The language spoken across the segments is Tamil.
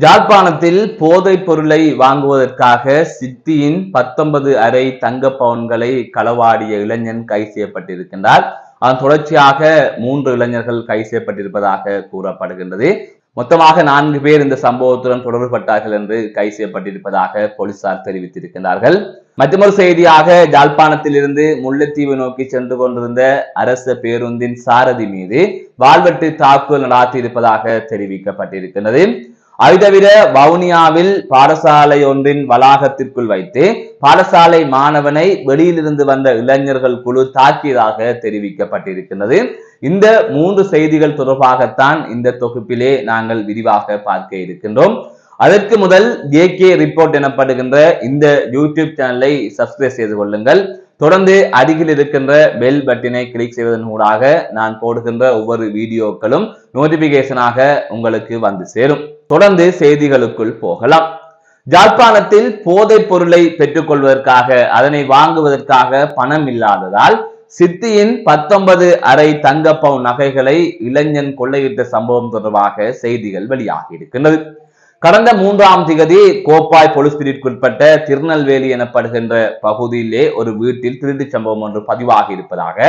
ஜாழ்ப்பாணத்தில் போதைப் பொருளை வாங்குவதற்காக சித்தியின் பத்தொன்பது அறை தங்க பவுன்களை களவாடிய இளைஞன் கைது செய்யப்பட்டிருக்கின்றார். அதன் தொடர்ச்சியாக மூன்று இளைஞர்கள் கைது செய்யப்பட்டிருப்பதாக கூறப்படுகின்றது. மொத்தமாக நான்கு பேர் இந்த சம்பவத்துடன் தொடர்புபட்டார்கள் என்று கைது செய்யப்பட்டிருப்பதாக போலீசார் தெரிவித்திருக்கிறார்கள் மற்றொரு செய்தியாக ஜாழ்ப்பாணத்தில் இருந்து முல்லைத்தீவு நோக்கி சென்று கொண்டிருந்த அரச பேருந்தின் சாரதி மீது வால்வெட்டு தாக்குதல் நடாத்தியிருப்பதாக தெரிவிக்கப்பட்டிருக்கிறது அது தவிர வவுனியாவில் பாடசாலை ஒன்றின் வளாகத்திற்குள் வைத்து பாடசாலை மாணவனை வெளியிலிருந்து வந்த இளைஞர்கள் குழு தாக்கியதாக தெரிவிக்கப்பட்டிருக்கிறது. இந்த மூன்று செய்திகள் தொடர்பாகத்தான் இந்த தொகுப்பிலே நாங்கள் விரிவாக பார்க்க இருக்கின்றோம். அதற்கு முதல் ஜே கே ரிப்போர்ட் எனப்படுகின்ற இந்த யூடியூப் சேனலை சப்ஸ்கிரைப் செய்து கொள்ளுங்கள். தொடர்ந்து அருகில் இருக்கின்ற பெல் பட்டினை கிளிக் செய்வதன் ஊடாக நான் போடுகின்ற ஒவ்வொரு வீடியோக்களும் நோட்டிபிகேஷனாக உங்களுக்கு வந்து சேரும். தொடர்ந்து செய்திகளுக்குள் போகலாம். ஜாழ்ப்பாணத்தில் போதைப் பொருளை பெற்றுக்கொள்வதற்காக அதனை வாங்குவதற்காக பணம் இல்லாததால் சித்தியின் பத்தொன்பது அரை தங்கப்பவு நகைகளை இளைஞன் கொள்ளையிட்ட சம்பவம் தொடர்பாக செய்திகள் வெளியாகி இருக்கின்றது. கடந்த மூன்றாம் திகதி கோப்பாய் போலீஸ் பிரிவுக்குட்பட்ட திருநெல்வேலி எனப்படுகின்ற பகுதியிலே ஒரு வீட்டில் திருட்டு சம்பவம் ஒன்று பதிவாகி இருப்பதாக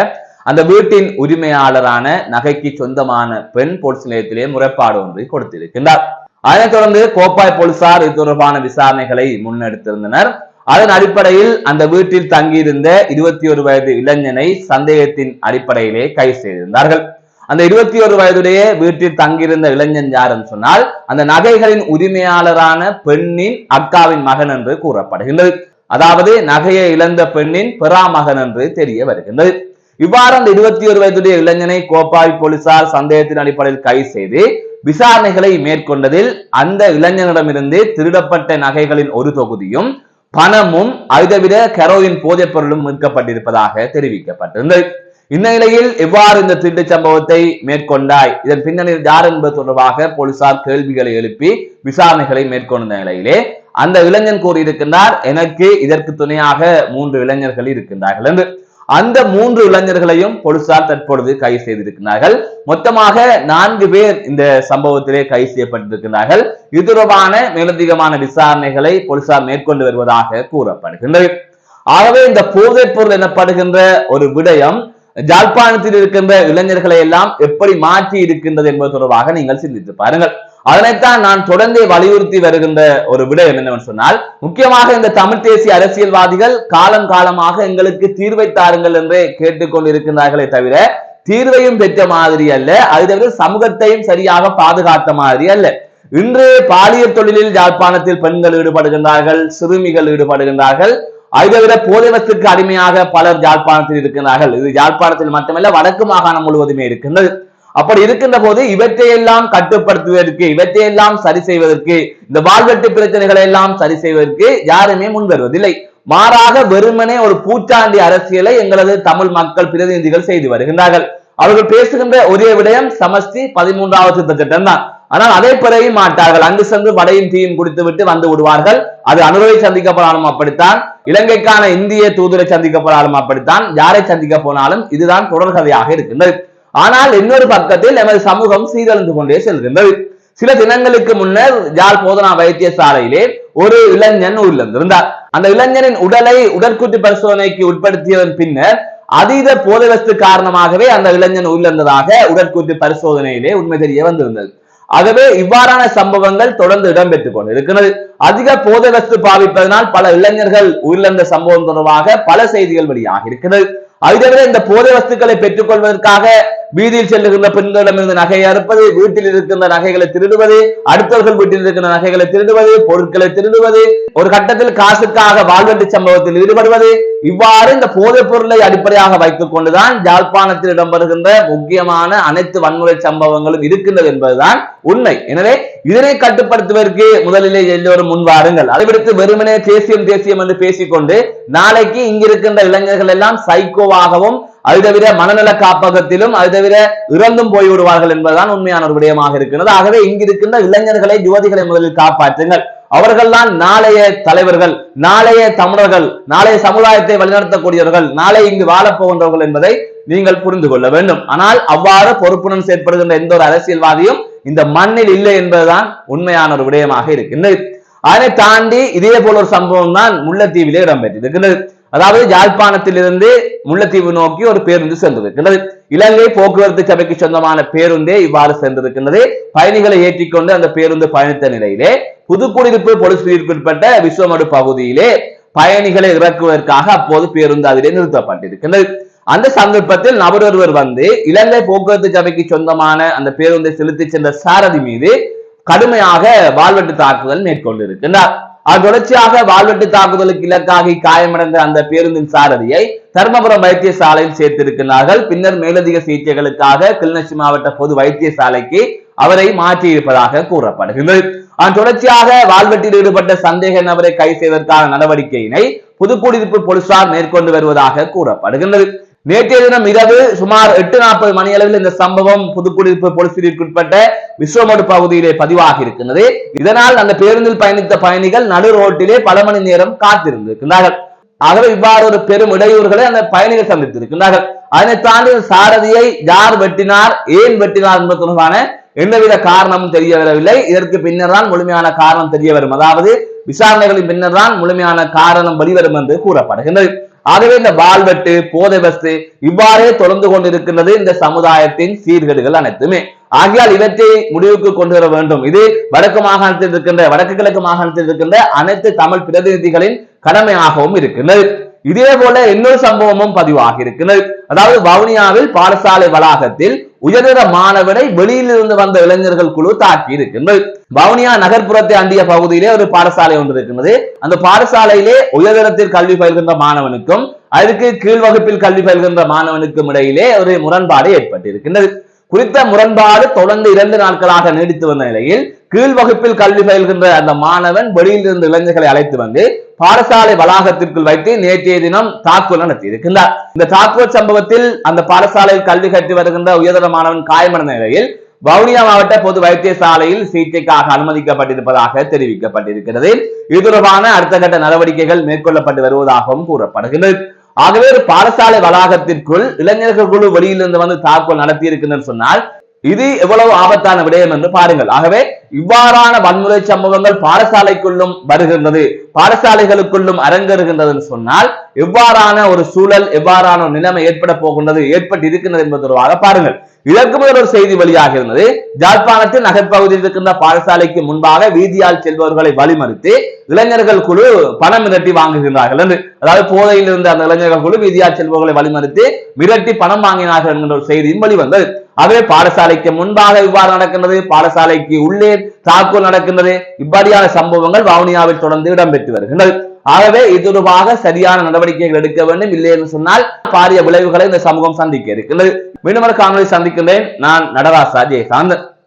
அந்த வீட்டின் உரிமையாளரான நகைக்கு சொந்தமான பெண் போலீஸ் நிலையத்திலே முறைப்பாடு ஒன்றை கொடுத்திருக்கின்றார். அதனைத் தொடர்ந்து கோப்பாய் போலீசார் இது தொடர்பான விசாரணைகளை முன்னெடுத்திருந்தனர். அதன் அடிப்படையில் அந்த வீட்டில் தங்கியிருந்த இருபத்தி ஒரு வயது இளைஞனை சந்தேகத்தின் அடிப்படையிலே கைது செய்திருந்தார்கள். அந்த இருபத்தி ஒரு வயதுடைய வீட்டில் தங்கியிருந்த இளைஞன் யாருன்னு சொன்னால் அந்த நகைகளின் உரிமையாளரான பெண்ணின் அக்காவின் மகன் என்று கூறப்படுகின்றது. அதாவது நகையை இழந்த பெண்ணின் பெறாமகன் என்று தெரிய வருகின்றது. இவ்வாறு அந்த இருபத்தி ஒரு வயதுடைய இளைஞனை கோப்பாய் போலீசார் சந்தேகத்தின் அடிப்படையில் கைது செய்து விசாரணைகளை மேற்கொண்டதில் அந்த இளைஞனிடமிருந்து திருடப்பட்ட நகைகளின் ஒரு தொகுதியும் பணமும் அதைவிட கரோயின் போதைப் பொருளும் மீட்கப்பட்டிருப்பதாக தெரிவிக்கப்பட்டிருந்தது. இந்நிலையில் எவ்வாறு இந்த திருட்டு சம்பவத்தை மேற்கொண்டாய்? இதன் பின்னணியில் யார் என்பது தொடர்பாக போலீசார் கேள்விகளை எழுப்பி விசாரணைகளை மேற்கொண்ட நிலையிலே அந்த இளைஞன் கூறியிருக்கின்றார் எனக்கு இதற்கு துணையாக மூன்று இளைஞர்கள் இருக்கின்றார்கள் என்று. அந்த மூன்று இளைஞர்களையும் போலீசார் தற்பொழுது கைது செய்திருக்கிறார்கள் மொத்தமாக நான்கு பேர் இந்த சம்பவத்திலே கைது செய்யப்பட்டிருக்கிறார்கள் இது தொடர்பான மேலதிகமான விசாரணைகளை போலீசார் மேற்கொண்டு வருவதாக கூறப்படுகின்றது. ஆகவே இந்த போதைப் பொருள் எனப்படுகின்ற ஒரு விடயம் ஜாழ்ப்பாணத்தில் இருக்கின்ற இளைஞர்களை எல்லாம் எப்படி மாற்றி இருக்கின்றது என்பது தொடர்பாக நீங்கள் சிந்தித்து பாருங்கள். அதனைத்தான் நான் தொடர்ந்து வலியுறுத்தி வருகின்ற ஒரு விடயம் என்னவென்று சொன்னால் முக்கியமாக இந்த தமிழ் தேசிய அரசியல்வாதிகள் காலம் காலமாக எங்களுக்கு தீர்வை தாருங்கள் என்றே கேட்டுக்கொண்டிருக்கிறார்களே தவிர தீர்வையும் பெற்ற மாதிரி அல்ல அது தவிர சமூகத்தையும் சரியாக பாதுகாத்த மாதிரி அல்ல. இன்று பாலியல் தொழிலில் யாழ்ப்பாணத்தில் பெண்கள் ஈடுபடுகின்றார்கள் சிறுமிகள் ஈடுபடுகின்றார்கள் அதை தவிர போதைவத்துக்கு அடிமையாக பலர் யாழ்ப்பாணத்தில் இருக்கிறார்கள் இது யாழ்ப்பாணத்தில் மட்டுமல்ல வடக்கு மாகாணம் முழுவதுமே இருக்கின்றது. அப்படி இருக்கின்ற போது இவற்றையெல்லாம் கட்டுப்படுத்துவதற்கு இவற்றையெல்லாம் சரி செய்வதற்கு இந்த வாழ்வெட்டு பிரச்சனைகளை எல்லாம் சரி செய்வதற்கு யாருமே முன் வருவதில்லை. மாறாக வெறுமனே ஒரு பூச்சாண்டி அரசியலை எங்களது தமிழ் மக்கள் பிரதிநிதிகள் செய்து வருகின்றார்கள். அவர்கள் பேசுகின்ற ஒரே விடயம் சமஸ்தி பதிமூன்றாவது திருத்த தான் ஆனால் அதை பெறவே மாட்டார்கள். அங்கு சென்று படையும் தீயும் குடித்து விட்டு வந்து விடுவார்கள். அது அனுரவை சந்திக்க போனாலும் அப்படித்தான். இலங்கைக்கான இந்திய தூதரை சந்திக்கப்படாலும் அப்படித்தான். யாரை சந்திக்க போனாலும் இதுதான் தொடர்கதையாக இருக்கின்றது. ஆனால் இன்னொரு பக்கத்தில் எமது சமூகம் சீரழிந்து கொண்டே செல்கின்றது. சில தினங்களுக்கு முன்னர் யாழ் போதனா வைத்தியசாலையிலே ஒரு இளைஞன் உயிரிழந்திருந்தார். அந்த இளைஞனின் உடலை உடற்கூட்டு பரிசோதனைக்கு உட்படுத்தியதன் பின்னர் அதீத போதைவஸ்து காரணமாகவே அந்த இளைஞன் உயிரிழந்ததாக உடற்கூட்டு பரிசோதனையிலே உண்மை தெரிய வந்திருந்தது. ஆகவே இவ்வாறான சம்பவங்கள் தொடர்ந்து இடம்பெற்றுக் கொண்டிருக்கிறது. அதிக போதைவஸ்து பாவிப்பதனால் பல இளைஞர்கள் உயிரிழந்த சம்பவம் தொடர்பாக பல செய்திகள் வெளியாக இருக்கிறது அது தவிர இந்த போதை வஸ்துக்களை பெற்றுக் கொள்வதற்காக வீதியில் செல்லுகின்ற பெண்களிடமிருந்து நகையை அறுப்பது வீட்டில் இருக்கின்ற நகைகளை திருடுவது அடுத்தவர்கள் வீட்டில் இருக்கின்ற நகைகளை திருடுவது பொருட்களை திருடுவது ஒரு கட்டத்தில் காசுக்காக வாழ்வெட்டு சம்பவத்தில் ஈடுபடுவது இவ்வாறு இந்த போதைப் பொருளை அடிப்படையாக வைத்துக் கொண்டுதான் யாழ்ப்பாணத்தில் இடம்பெறுகின்ற முக்கியமான அனைத்து வன்முறை சம்பவங்களும் இருக்கின்றது என்பதுதான் உண்மை. எனவே இதனை கட்டுப்படுத்துவதற்கு முதலிலே எல்லோரும் முன்வாருங்கள் அதை விடுத்து வெறுமனே தேசியம் தேசியம் என்று பேசிக்கொண்டு நாளைக்கு இங்கிருக்கின்ற இளைஞர்கள் எல்லாம் சைக்கோவாகவும் அது தவிர மனநல காப்பகத்திலும் அது தவிர இறந்தும் போய் விடுவார்கள் என்பதுதான் உண்மையான ஒரு விடயமாக இருக்கிறது ஆகவே இங்கிருக்கின்ற இளைஞர்களை யுவதிகளை முதலில் காப்பாற்றுங்கள். அவர்கள்தான் நாளைய தலைவர்கள் நாளைய தமிழர்கள் நாளைய சமுதாயத்தை வழிநடத்தக்கூடியவர்கள் நாளை இங்கு வாழப்போகின்றவர்கள் என்பதை நீங்கள் புரிந்து கொள்ள வேண்டும். ஆனால் அவ்வாறு பொறுப்புடன் செயற்படுகின்ற எந்த ஒரு அரசியல்வாதியும் இந்த மண்ணில் இல்லை என்பதுதான் உண்மையான ஒரு விடயமாக இருக்கின்றது. அதனை தாண்டி இதே போல ஒரு சம்பவம் தான் முல்லைத்தீவிலே இடம்பெற்றிருக்கின்றது. அதாவது யாழ்ப்பாணத்திலிருந்து முல்லைத்தீவு நோக்கி ஒரு பேருந்து சென்றிருக்கின்றது. இலங்கை போக்குவரத்து சபைக்கு சொந்தமான பேருந்தே இவ்வாறு சென்றிருக்கின்றது. பயணிகளை ஏற்றிக்கொண்டு அந்த பேருந்து பயணித்த நிலையிலே புதுக்குடியிருப்பு பொலிஸ் பிரிவுக்குட்பட்ட விஸ்வமடு பகுதியிலே பயணிகளை இறக்குவதற்காக அப்போது பேருந்து அதிலே நிறுத்தப்பட்டிருக்கின்றது. அந்த சந்தர்ப்பத்தில் நபர் ஒருவர் வந்து இலங்கை போக்குவரத்து சபைக்கு சொந்தமான அந்த பேருந்தை செலுத்தி சென்ற சாரதி மீது கடுமையாக வாழ்வெட்டு தாக்குதல் மேற்கொண்டிருக்கின்றார். அது தொடர்ச்சியாக வாள்வெட்டு தாக்குதலுக்கு இலக்காகி காயமடைந்த அந்த பேருந்தின் சாரதியை தர்மபுரம் வைத்தியசாலையில் சேர்த்திருக்கிறார்கள். பின்னர் மேலதிக சிகிச்சைகளுக்காக கிளிநொச்சி மாவட்ட பொது வைத்தியசாலைக்கு அவரை மாற்றியிருப்பதாக கூறப்படுகிறது. அதன் தொடர்ச்சியாக வாழ்வெட்டில் ஈடுபட்ட சந்தேக நபரை கைது செய்வதற்கான நடவடிக்கையினை புதுக்குடியிருப்பு போலீசார் மேற்கொண்டு வருவதாக கூறப்படுகின்றது. நேற்றைய தினம் இரவு சுமார் எட்டு நாற்பது மணி அளவில் இந்த சம்பவம் புதுக்குடியிருப்பு போலீஸ் பிரிவுக்குட்பட்ட விஸ்வமடு பகுதியிலே பதிவாகி இருக்கின்றது. இதனால் அந்த பேருந்தில் பயணித்த பயணிகள் நடு ரோட்டிலே பல மணி நேரம் காத்திருந்திருக்கிறார்கள் ஆகவே இவ்வாறு ஒரு பெரும் இடையூறுகளை அந்த பயணிகள் சந்தித்திருக்கின்றார்கள். அதனை தாண்டி சாரதியை யார் வெட்டினார் ஏன் வெட்டினார் என்பது தொடர்பான எந்தவித காரணமும் தெரிய வரவில்லை இதற்கு பின்னர் தான் முழுமையான காரணம் தெரிய வரும் அதாவது விசாரணைகளின் பின்னர் தான் முழுமையான காரணம் வெளிவரும் என்று கூறப்படுகின்றது. ஆகவே இந்த வாழ்வெட்டு போதை வஸ்து இவ்வாறே தொடர்ந்து கொண்டிருக்கின்றது இந்த சமுதாயத்தின் சீர்கேடுகள் அனைத்துமே. ஆகையால் இவற்றை முடிவுக்கு கொண்டு வர வேண்டும். இது வடக்கு மாகாணத்தில் இருக்கின்ற வடக்கு கிழக்கு மாகாணத்தில் இருக்கின்ற அனைத்து தமிழ் பிரதிநிதிகளின் கடமையாகவும் இருக்கின்றது. இதே போல இன்னொரு சம்பவமும் பதிவாகி இருக்கிறது அதாவது வவுனியாவில் பாடசாலை வளாகத்தில் உயர்நிற மாணவனை வெளியிலிருந்து வந்த இளைஞர்கள் குழு தாக்கி இருக்கின்றது வவுனியா நகர்ப்புறத்தை அண்டிய பகுதியிலே ஒரு பாடசாலை ஒன்று இருக்கின்றது அந்த பாடசாலையிலே உயர்தரத்தில் கல்வி பயில்கின்ற மாணவனுக்கும் அதற்கு கீழ் வகுப்பில் கல்வி பயில்கின்ற மாணவனுக்கும் இடையிலே ஒரு முரண்பாடு ஏற்பட்டிருக்கின்றது குறித்த முரண்பாடு தொடர்ந்து இரண்டு நாட்களாக நீடித்து வந்த நிலையில் கீழ் வகுப்பில் கல்வி பயில்கின்ற அந்த மாணவன் வெளியில் இருந்து இளைஞர்களை அழைத்து வந்து பாடசாலை வளாகத்திற்குள் வைத்து நேற்றைய தினம் தாக்குதல் நடத்தியிருக்கின்றார். இந்த தாக்குதல் சம்பவத்தில் அந்த பாடசாலையில் கல்வி கற்று வருகின்ற உயர்தர மாணவன் காயமடைந்த நிலையில் வவுனியா மாவட்ட பொது வைத்தியசாலையில் சிகிச்சைக்காக அனுமதிக்கப்பட்டிருப்பதாக தெரிவிக்கப்பட்டிருக்கிறது. இது தொடர்பான அடுத்த கட்ட நடவடிக்கைகள் மேற்கொள்ளப்பட்டு வருவதாகவும் கூறப்படுகிறது. ஆகவே ஒரு பாடசாலை வளாகத்திற்குள் இளைஞர்கள் குழு வெளியிலிருந்து வந்து தாக்குதல் நடத்தியிருக்கின்றனர் சொன்னால் இது எவ்வளவு ஆபத்தான விடயம் என்று பாருங்கள். ஆகவே இவ்வாறான வன்முறை சம்பவங்கள் பாடசாலைக்குள்ளும் வருகின்றது. பாடசாலைகளுக்குள்ளும் அரங்கேறுகின்றது சொன்னால் எவ்வாறான ஒரு சூழல் எவ்வாறான ஒரு நிலைமை ஏற்பட போகின்றது ஏற்பட்டு இருக்கின்றது என்பது தொடர்பாக பாருங்கள். இதற்கு முதல் ஒரு செய்தி வெளியாக இருந்தது ஜாழ்ப்பாணத்தில் நகர்ப்பகுதியில் இருக்கின்ற பாடசாலைக்கு முன்பாக வீதியால் செல்பவர்களை வழிமறித்து இளைஞர்கள் குழு பணம் மிரட்டி வாங்குகின்றார்கள் என்று. அதாவது போதையில் இருந்த அந்த இளைஞர்கள் குழு வீதியால் செல்பவர்களை வழிமறித்து மிரட்டி பணம் வாங்கினார்கள் என்கின்ற ஒரு செய்தியும் வெளிவந்தது. ஆகவே பாடசாலைக்கு முன்பாக இவ்வாறு நடக்கின்றது. பாடசாலைக்கு உள்ளே தாக்குதல் நடக்கின்றது. இப்படியான சம்பவங்கள் வவுனியாவில் தொடர்ந்து இடம்பெற்று வருகின்றது ஆகவே இது தொடர்பாக சரியான நடவடிக்கைகள் எடுக்க வேண்டும். இல்லை என்று சொன்னால் பாரிய விளைவுகளை இந்த சமூகம் சந்திக்க இருக்கின்றது. மீண்டும் ஒரு காணொலி சந்திக்கின்றேன். நான் நடராசா ஜெயகாந்தன்